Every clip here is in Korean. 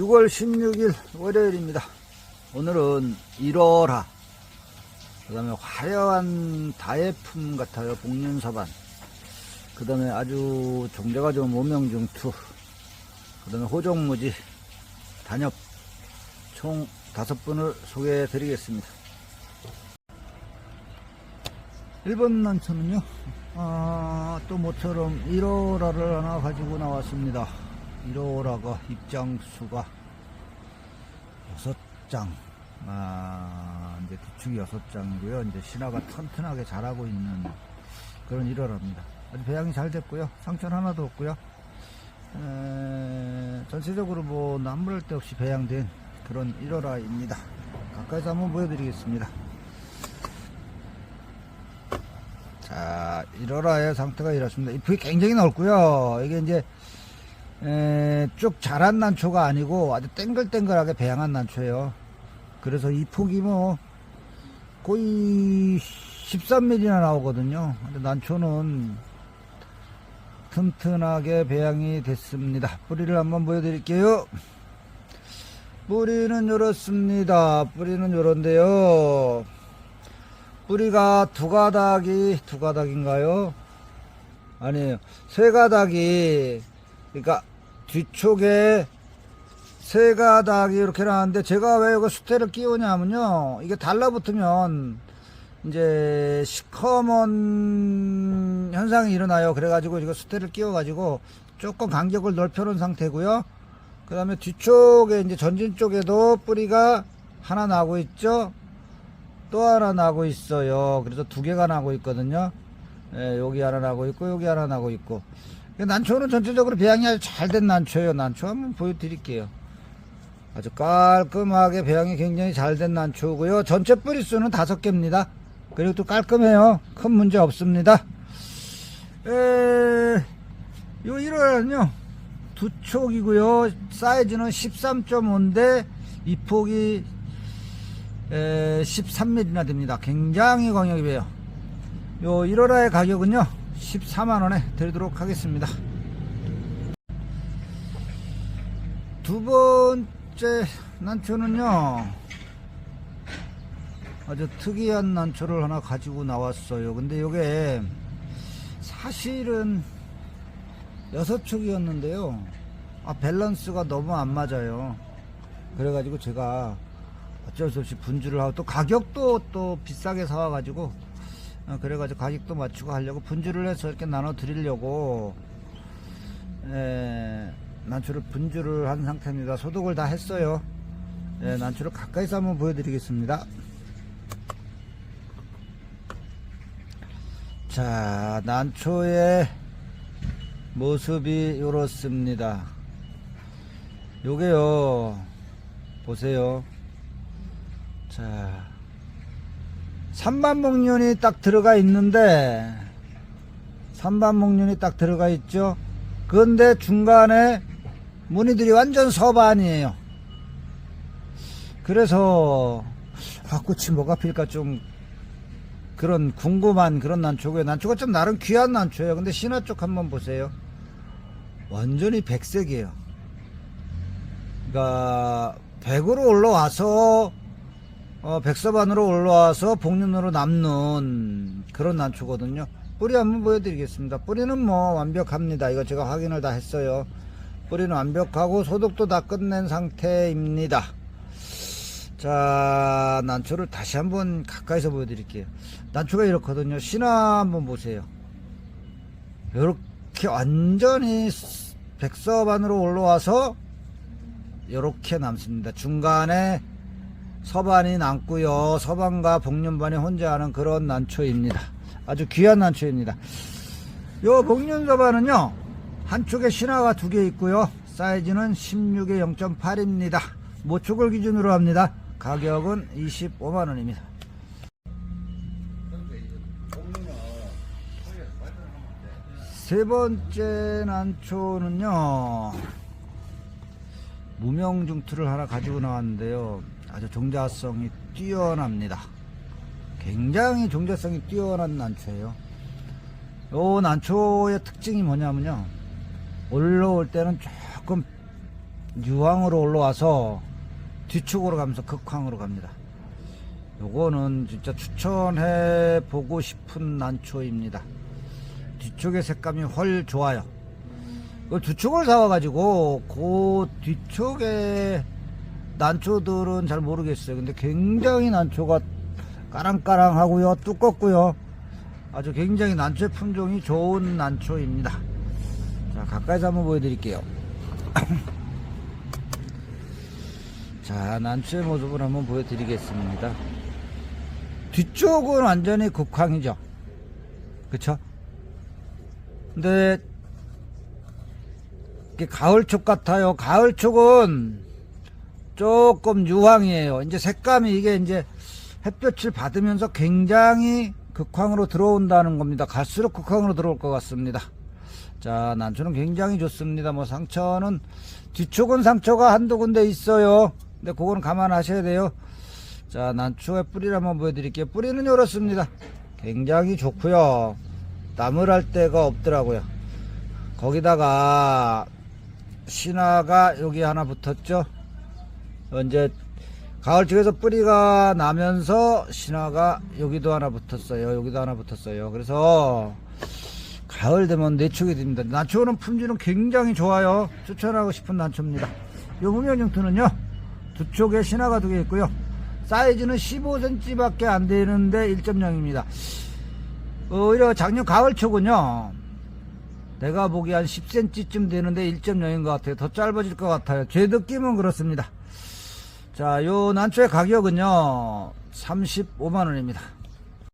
6월 16일 월요일입니다. 오늘은 1월화. 그 다음에 화려한 다예품 같아요. 복륜서반. 그 다음에 아주 종자가 좋은 모명중투. 그 다음에 호종무지. 단엽. 총 다섯 분을 소개해 드리겠습니다. 1번 난초는요, 아, 또 모처럼 1호라를 하나 가지고 나왔습니다. 1호라가 입장수가 6장. 아, 이제 뒤축이 6장이고요. 이제 신화가 튼튼하게 자라고 있는 그런 1호라입니다. 아주 배양이 잘 됐고요. 상처는 하나도 없고요. 에, 전체적으로 뭐 남부랄 데 없이 배양된 그런 1호라입니다. 가까이서 한번 보여드리겠습니다. 자, 1호라의 상태가 이렇습니다. 잎이 굉장히 넓고요. 이게 이제 에, 쭉 자란 난초가 아니고 아주 땡글땡글하게 배양한 난초예요. 그래서 이 폭이 뭐 거의 13mm나 나오거든요. 근데 난초는 튼튼하게 배양이 됐습니다. 뿌리를 한번 보여드릴게요. 뿌리는 이렇습니다. 뿌리는 요런데요. 뿌리가 두 가닥이 두 가닥인가요? 아니에요. 세 가닥이 그러니까 뒤쪽에 세 가닥이 이렇게 나왔는데 제가 왜 이거 수태를 끼우냐면요. 이게 달라붙으면 이제 시커먼 현상이 일어나요. 그래가지고 이거 수태를 끼워가지고 조금 간격을 넓혀놓은 상태고요. 그 다음에 뒤쪽에 이제 전진 쪽에도 뿌리가 하나 나고 있죠. 또 하나 나고 있어요. 그래서 두 개가 나고 있거든요. 예, 여기 하나 나고 있고 여기 하나 나고 있고. 난초는 전체적으로 배양이 아주 잘 된 난초예요. 난초 한번 보여드릴게요. 아주 깔끔하게 배양이 굉장히 잘 된 난초고요. 전체 뿌리수는 다섯 개입니다. 그리고 또 깔끔해요. 큰 문제 없습니다. 에, 요 1호는요. 두 촉이고요. 사이즈는 13.5인데 이 폭이 13mm나 됩니다. 굉장히 광역이 배요. 요 1호라의 가격은요. 14만원에 드리도록 하겠습니다. 두 번째 난초는요. 아주 특이한 난초를 하나 가지고 나왔어요. 근데 요게 사실은 여섯 촉이었는데요. 아, 밸런스가 너무 안 맞아요. 그래가지고 제가 어쩔 수 없이 분주를 하고 또 가격도 또 비싸게 사와가지고 어, 그래가지고 가격도 맞추고 하려고 분주를 해서 이렇게 나눠 드리려고 에, 난초를 분주를 한 상태입니다. 소독을 다 했어요. 예, 난초를 가까이서 한번 보여드리겠습니다. 자, 난초의 모습이 이렇습니다. 요게요, 보세요. 자, 삼반목련이 딱 들어가 있는데, 삼반목련이 딱 들어가 있죠? 그런데 중간에 무늬들이 완전 서반이에요. 그래서, 아, 꽃이 뭐가 필까 좀, 그런 궁금한 그런 난초고요. 난초가 좀 나름 귀한 난초예요. 근데 신화 쪽 한번 보세요. 완전히 백색이에요. 그러니까, 백으로 올라와서, 어, 백서반으로 올라와서 복륜으로 남는 그런 난초거든요. 뿌리 한번 보여드리겠습니다. 뿌리는 뭐 완벽합니다. 이거 제가 확인을 다 했어요. 뿌리는 완벽하고 소독도 다 끝낸 상태입니다. 자, 난초를 다시 한번 가까이서 보여드릴게요. 난초가 이렇거든요. 신화 한번 보세요. 이렇게 완전히 백서반으로 올라와서 이렇게 남습니다. 중간에 서반이 남고요. 서반과 복륜반이 혼자 하는 그런 난초입니다. 아주 귀한 난초입니다. 요 복륜서반은요. 한쪽에 신화가 두 개 있고요. 사이즈는 16에 0.8입니다. 모촉을 기준으로 합니다. 가격은 25만원입니다. 세 번째 난초는요. 무명중투를 하나 가지고 나왔는데요. 아주 종자성이 뛰어납니다. 굉장히 종자성이 뛰어난 난초예요. 요 난초의 특징이 뭐냐면요. 올라올 때는 조금 유황으로 올라와서 뒤축으로 가면서 극황으로 갑니다. 요거는 진짜 추천해 보고 싶은 난초입니다. 뒤쪽의 색감이 훨 좋아요. 그 두축을 사와가지고 그 뒤쪽에 난초들은 잘 모르겠어요. 근데 굉장히 난초가 까랑까랑하고요, 두껍고요. 아주 굉장히 난초의 품종이 좋은 난초입니다. 자, 가까이서 한번 보여드릴게요. 자, 난초의 모습을 한번 보여드리겠습니다. 뒤쪽은 완전히 극황이죠. 그쵸? 근데, 가을촉 같아요. 가을촉은 조금 유황이에요. 이제 색감이 이게 이제 햇볕을 받으면서 굉장히 극황으로 들어온다는 겁니다. 갈수록 극황으로 들어올 것 같습니다. 자, 난초는 굉장히 좋습니다. 뭐 상처는 뒤쪽은 상처가 한두 군데 있어요. 근데 그거는 감안하셔야 돼요. 자, 난초의 뿌리를 한번 보여드릴게요. 뿌리는 이렇습니다. 굉장히 좋고요. 나무랄 데가 없더라고요. 거기다가 신화가 여기 하나 붙었죠. 이제 가을 쪽에서 뿌리가 나면서 신화가 여기도 하나 붙었어요. 여기도 하나 붙었어요. 그래서 가을 되면 내축이 됩니다. 난초는 품질은 굉장히 좋아요. 추천하고 싶은 난초입니다. 요 무명용토는요. 두 쪽에 신화가 두 개 있고요. 사이즈는 15cm밖에 안 되는데 1.0입니다. 오히려 작년 가을 초군요. 내가 보기 한 10cm쯤 되는데 1.0인 것 같아요. 더 짧아질 것 같아요. 제 느낌은 그렇습니다. 자, 요 난초의 가격은요, 35만원입니다.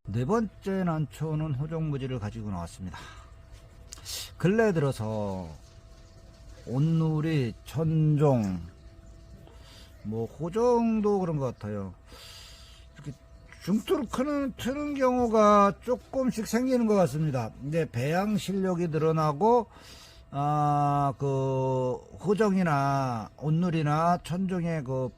네 번째 난초는 호종무지를 가지고 나왔습니다. 근래 들어서 온누리, 천종, 뭐 호종도 그런 것 같아요. 이렇게 중투로 크는 트는 경우가 조금씩 생기는 것 같습니다. 근데 배양 실력이 늘어나고 아그 호종이나 온누리나 천종의 그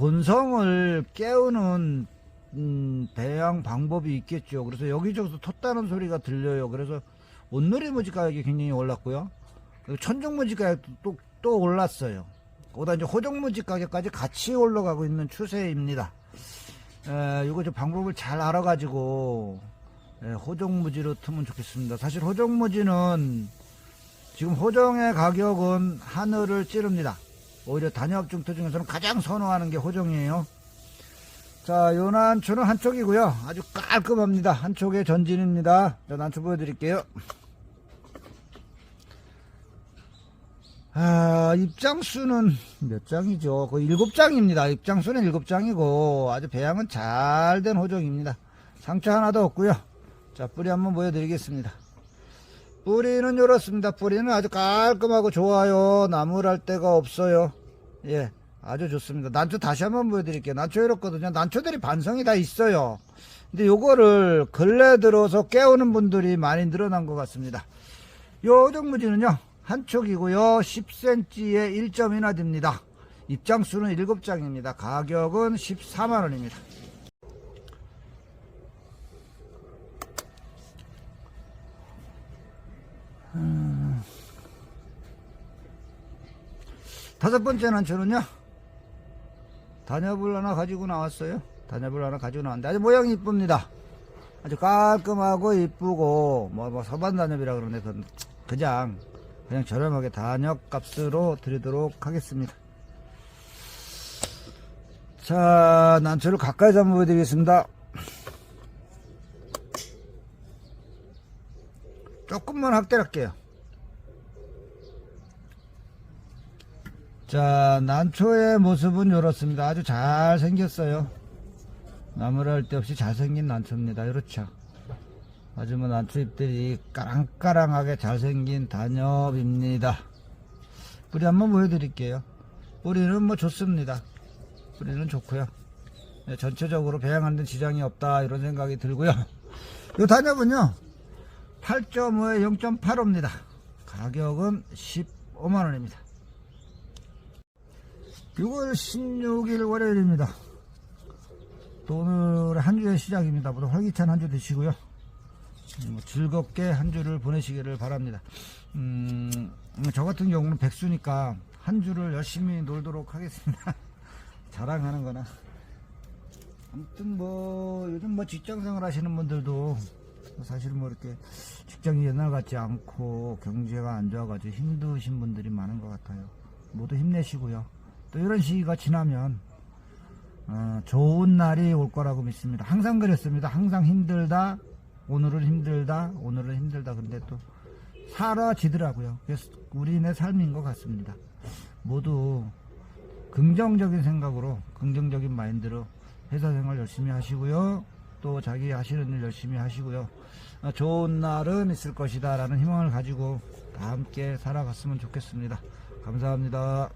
본성을 깨우는 음, 배양 방법이 있겠죠. 그래서 여기저기서 텄다는 소리가 들려요. 그래서 온누리 무지 가격이 굉장히 올랐고요. 천종 무지 가격도 또, 또 올랐어요. 거기다 이제 호종 무지 가격까지 같이 올라가고 있는 추세입니다. 에, 이거 좀 방법을 잘 알아가지고 에, 호종 무지로 트면 좋겠습니다. 사실 호종 무지는 지금 호종의 가격은 하늘을 찌릅니다. 오히려 단엽 중토 중에서는 가장 선호하는 게 호종이에요. 자, 요 난초는 한쪽이고요. 아주 깔끔합니다. 한쪽의 전진입니다. 자, 난초 보여드릴게요. 아, 입장수는 몇 장이죠? 그 일곱 장입니다. 입장수는 일곱 장이고 아주 배양은 잘 된 호종입니다. 상처 하나도 없고요. 자, 뿌리 한번 보여드리겠습니다. 뿌리는 이렇습니다. 뿌리는 아주 깔끔하고 좋아요. 나무랄 데가 없어요. 예, 아주 좋습니다. 난초 다시 한번 보여드릴게요. 난초 이렇거든요. 난초들이 반성이 다 있어요. 근데 요거를 근래 들어서 깨우는 분들이 많이 늘어난 것 같습니다. 요 정무지는요, 한쪽이고요. 10cm에 1점이나 됩니다. 입장수는 7장입니다. 가격은 14만원입니다. 다섯 번째 난초는요. 단엽을 하나 가지고 나왔어요. 단엽을 하나 가지고 나왔는데 아주 모양이 이쁩니다. 아주 깔끔하고 이쁘고 뭐, 뭐 서반 단엽이라 그러는데 그 그냥 그냥 저렴하게 단엽 값으로 드리도록 하겠습니다. 자, 난초를 가까이서 한번 보여드리겠습니다. 조금만 확대할게요. 자, 난초의 모습은 이렇습니다. 아주 잘 생겼어요. 나무랄 데 없이 잘생긴 난초입니다. 이렇죠. 뭐 난초 잎들이 까랑까랑하게 잘생긴 단엽입니다. 뿌리 한번 보여드릴게요. 뿌리는 뭐 좋습니다. 뿌리는 좋고요. 네, 전체적으로 배양하는 데 지장이 없다 이런 생각이 들고요. 이 단엽은요 8.5에 0.85입니다. 가격은 15만원입니다. 6월 16일 월요일입니다. 또 오늘 한 주의 시작입니다. 모두 활기찬 한 주 되시고요. 뭐 즐겁게 한 주를 보내시기를 바랍니다. 음, 저 같은 경우는 백수니까 한 주를 열심히 놀도록 하겠습니다. 자랑하는 거나. 아무튼 뭐 요즘 뭐 직장 생활 하시는 분들도 사실 뭐 이렇게 직장이 옛날 같지 않고 경제가 안 좋아가지고 힘드신 분들이 많은 것 같아요. 모두 힘내시고요. 또 이런 시기가 지나면 어, 좋은 날이 올 거라고 믿습니다. 항상 그랬습니다. 항상 힘들다. 오늘은 힘들다. 오늘은 힘들다. 근데 또 사라지더라고요. 그래서 우리네 삶인 것 같습니다. 모두 긍정적인 생각으로, 긍정적인 마인드로 회사 생활 열심히 하시고요. 또 자기 하시는 일 열심히 하시고요. 어, 좋은 날은 있을 것이다. 라는 희망을 가지고 다 함께 살아갔으면 좋겠습니다. 감사합니다.